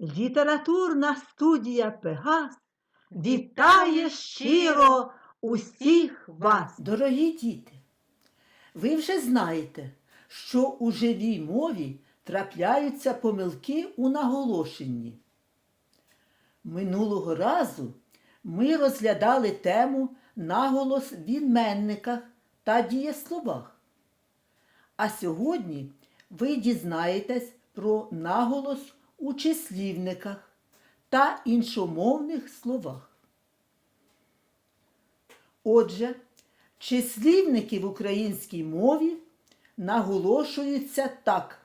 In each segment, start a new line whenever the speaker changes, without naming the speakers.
Літературна студія Пегас вітає щиро усіх вас.
Дорогі діти, ви вже знаєте, що у живій мові трапляються помилки у наголошенні. Минулого разу ми розглядали тему наголос в відменниках та дієсловах. А сьогодні ви дізнаєтесь про наголос у числівниках та іншомовних словах. Отже, числівники в українській мові наголошуються так.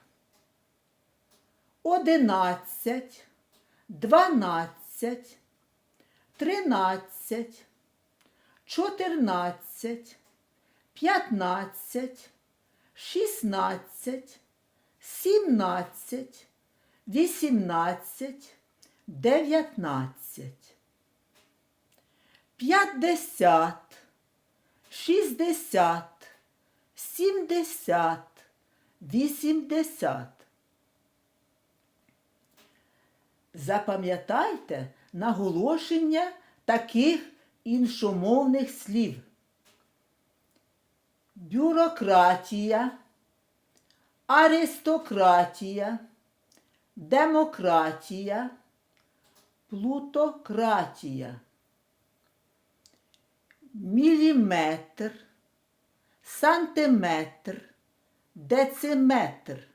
Одинадцять, дванадцять, тринадцять, чотирнадцять, п'ятнадцять, шістнадцять, сімнадцять, вісімнадцять, дев'ятнадцять п'ятдесят, шістдесят, сімдесят, вісімдесят. Запам'ятайте наголошення таких іншомовних слів. Бюрократія, аристократія, демократія, плутократія. Міліметр, сантиметр, дециметр,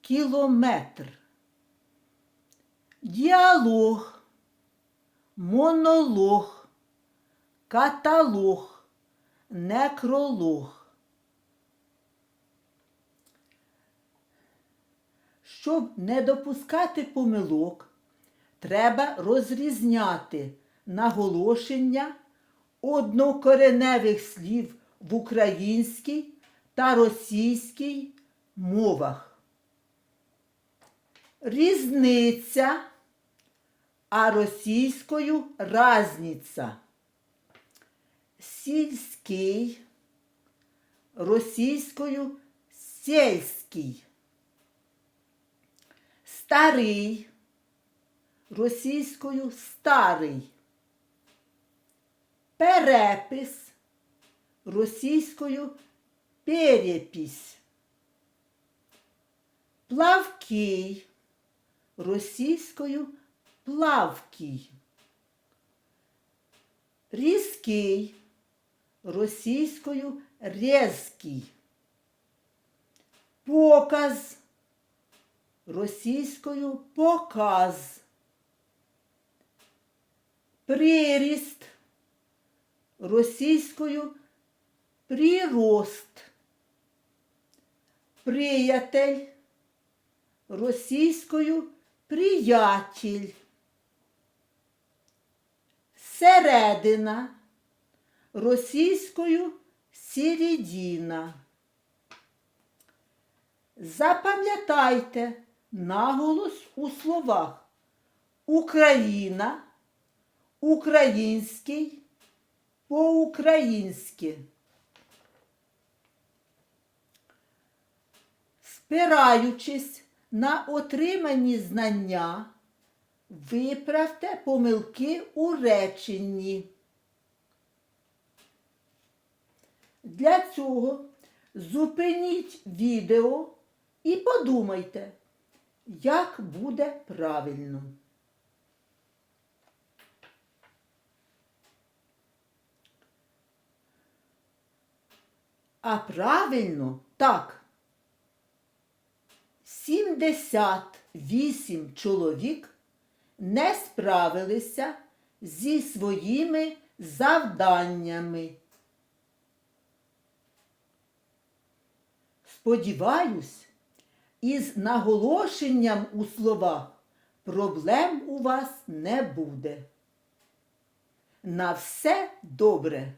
кілометр, діалог, монолог, каталог, некролог. Щоб не допускати помилок, треба розрізняти наголошення однокореневих слів в українській та російській мовах. Різниця, а російською разниця. Сільський, російською сільський. Старий, російською старий. Перепис російською перепись. Плавкий російською плавкий. Різкий російською резкий. Показ російською показ. Приріст російською прирост. Приятель російською приятель. Середина російською середина. Запам'ятайте наголос у словах Україна, український, по-українськи. Спираючись на отримані знання, виправте помилки у реченні. Для цього зупиніть відео і подумайте, як буде правильно. А правильно так. 78 чоловік не справилися зі своїми завданнями. Сподіваюсь, із наголошенням у слова проблем у вас не буде. На все добре!